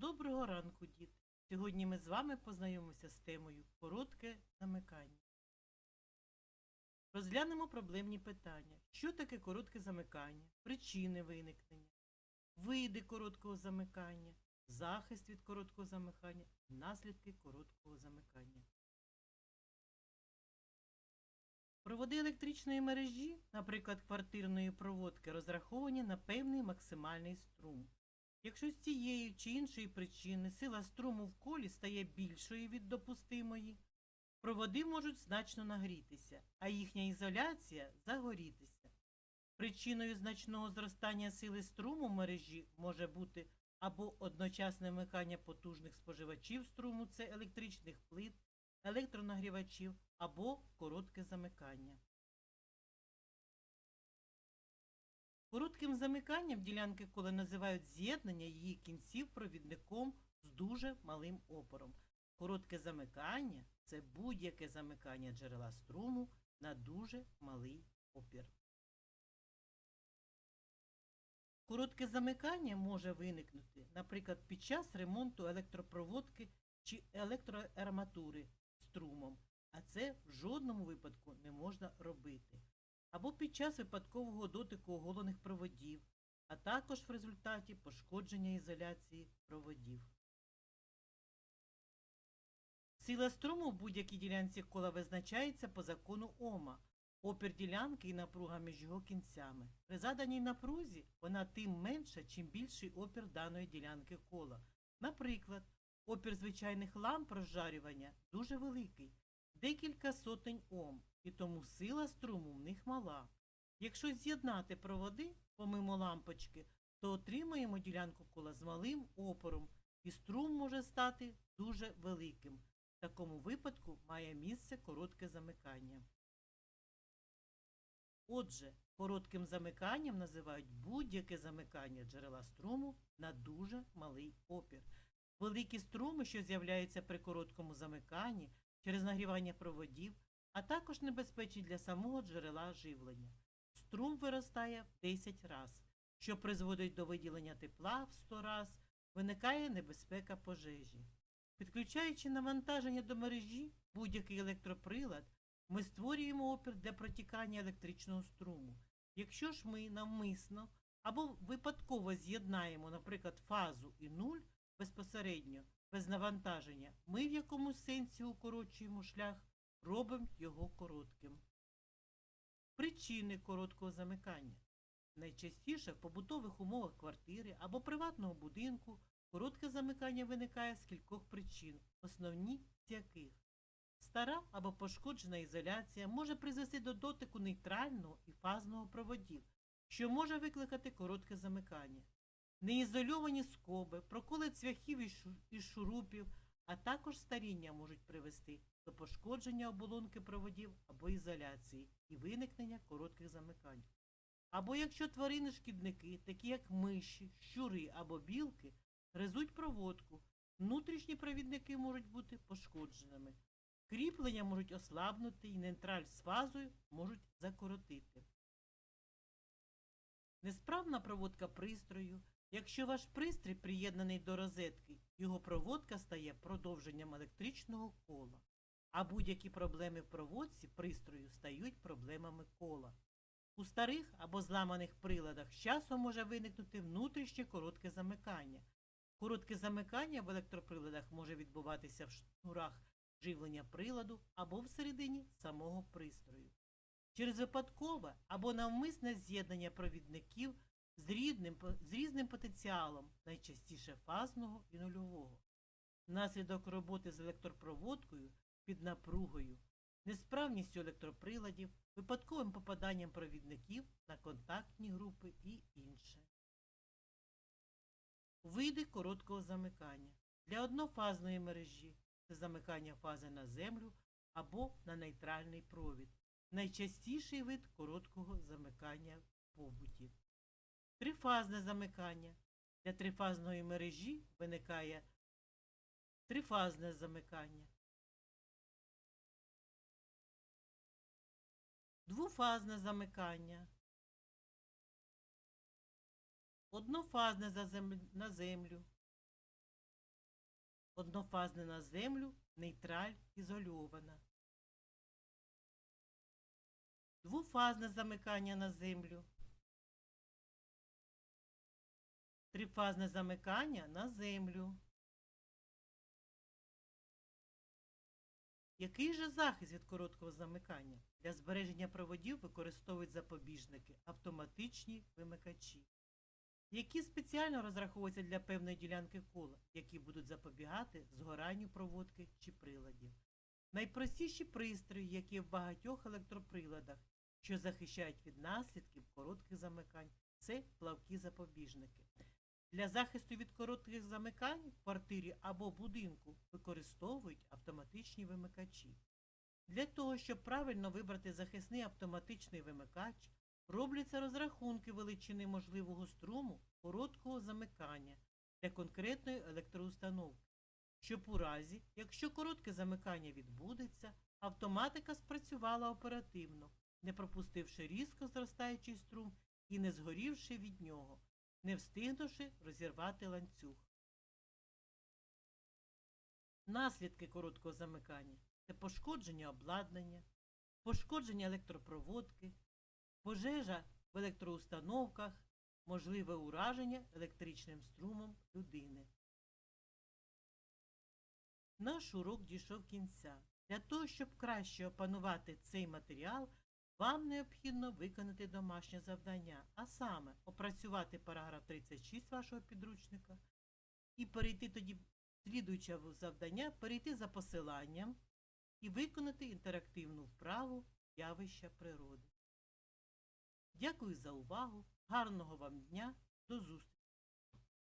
Доброго ранку, діти! Сьогодні ми з вами познайомимося з темою коротке замикання. Розглянемо проблемні питання. Що таке коротке замикання, причини виникнення, види короткого замикання, захист від короткого замикання, наслідки короткого замикання. Проводи електричної мережі, наприклад, квартирної проводки, розраховані на певний максимальний струм. Якщо з цієї чи іншої причини сила струму в колі стає більшою від допустимої, проводи можуть значно нагрітися, а їхня ізоляція загорітися. Причиною значного зростання сили струму в мережі може бути або одночасне вмикання потужних споживачів струму це електричних плит, електронагрівачів, або коротке замикання. Коротким замиканням ділянки кола називають з'єднання її кінців провідником з дуже малим опором. Коротке замикання це будь-яке замикання джерела струму на дуже малий опір. Коротке замикання може виникнути, наприклад, під час ремонту електропроводки чи електроарматури струмом, а це в жодному випадку не можна робити або під час випадкового дотику оголених проводів, а також в результаті пошкодження ізоляції проводів. Сила струму в будь-якій ділянці кола визначається по закону Ома, опір ділянки і напруга між його кінцями. При заданій напрузі вона тим менша, чим більший опір даної ділянки кола. Наприклад, опір звичайних ламп розжарювання дуже великий, декілька сотень Ом, і тому сила струму в них мала. Якщо з'єднати проводи помимо лампочки, то отримаємо ділянку кола з малим опором, і струм може стати дуже великим. В такому випадку має місце коротке замикання. Отже, коротким замиканням називають будь-яке замикання джерела струму на дуже малий опір. Великі струми, що з'являються при короткому замиканні через нагрівання проводів, а також небезпечні для самого джерела живлення. Струм виростає в 10 раз, що призводить до виділення тепла в 100 раз, виникає небезпека пожежі. Підключаючи навантаження до мережі, будь-який електроприлад, ми створюємо опір для протікання електричного струму. Якщо ж ми навмисно або випадково з'єднаємо, наприклад, фазу і нуль безпосередньо, без навантаження, ми в якомусь сенсі укорочуємо шлях робимо його коротким. Причини короткого замикання. Найчастіше в побутових умовах квартири або приватного будинку коротке замикання виникає з кількох причин, основні з яких стара або пошкоджена ізоляція може призвести до дотику нейтрального і фазного проводів, що може викликати коротке замикання. Неізольовані скоби, проколи цвяхів і шурупів, а також старіння можуть привести до пошкодження оболонки проводів або ізоляції і виникнення коротких замикань. Або якщо тварини-шкідники, такі як миші, щури або білки, гризуть проводку, внутрішні провідники можуть бути пошкодженими. Кріплення можуть ослабнути і нейтраль з фазою можуть закоротити. Несправна проводка пристрою. Якщо ваш пристрій приєднаний до розетки, його проводка стає продовженням електричного кола а будь-які проблеми в проводці пристрою стають проблемами кола. У старих або зламаних приладах з часом може виникнути внутрішнє коротке замикання. Коротке замикання в електроприладах може відбуватися в шнурах живлення приладу або всередині самого пристрою. Через випадкове або навмисне з'єднання провідників з, рідним, з різним потенціалом, найчастіше фазного і нульового. Внаслідок роботи з електропроводкою під напругою, несправністю електроприладів, випадковим попаданням провідників на контактні групи і інше. Види короткого замикання. Для однофазної мережі це замикання фази на землю або на нейтральний провід. Найчастіший вид короткого замикання в побуті. Трифазне замикання. Для трифазної мережі виникає трифазне замикання. двофазне замикання, однофазне на землю, однофазне на землю, нейтраль ізольована. Двофазне замикання на землю. Трифазне замикання на землю. Який же захист від короткого замикання? Для збереження проводів використовують запобіжники, автоматичні вимикачі, які спеціально розраховуються для певної ділянки кола, які будуть запобігати згоранню проводки чи приладів. Найпростіші пристрої, які в багатьох електроприладах, що захищають від наслідків коротких замикань, це плавкі запобіжники. Для захисту від коротких замикань в квартирі або будинку використовують автоматичні вимикачі. Для того, щоб правильно вибрати захисний автоматичний вимикач, робляться розрахунки величини можливого струму короткого замикання для конкретної електроустановки, щоб у разі, якщо коротке замикання відбудеться, автоматика спрацювала оперативно, не пропустивши різко зростаючий струм і не згорівши від нього, не встигнувши розірвати ланцюг. Наслідки короткого замикання це пошкодження обладнання, пошкодження електропроводки, пожежа в електроустановках, можливе ураження електричним струмом людини. Наш урок дійшов кінця. Для того, щоб краще опанувати цей матеріал, вам необхідно виконати домашнє завдання, а саме опрацювати параграф 36 вашого підручника і перейти тоді, слідуючи в завдання, перейти за посиланням і виконати інтерактивну вправу явища природи. Дякую за увагу, гарного вам дня, до зустрічі!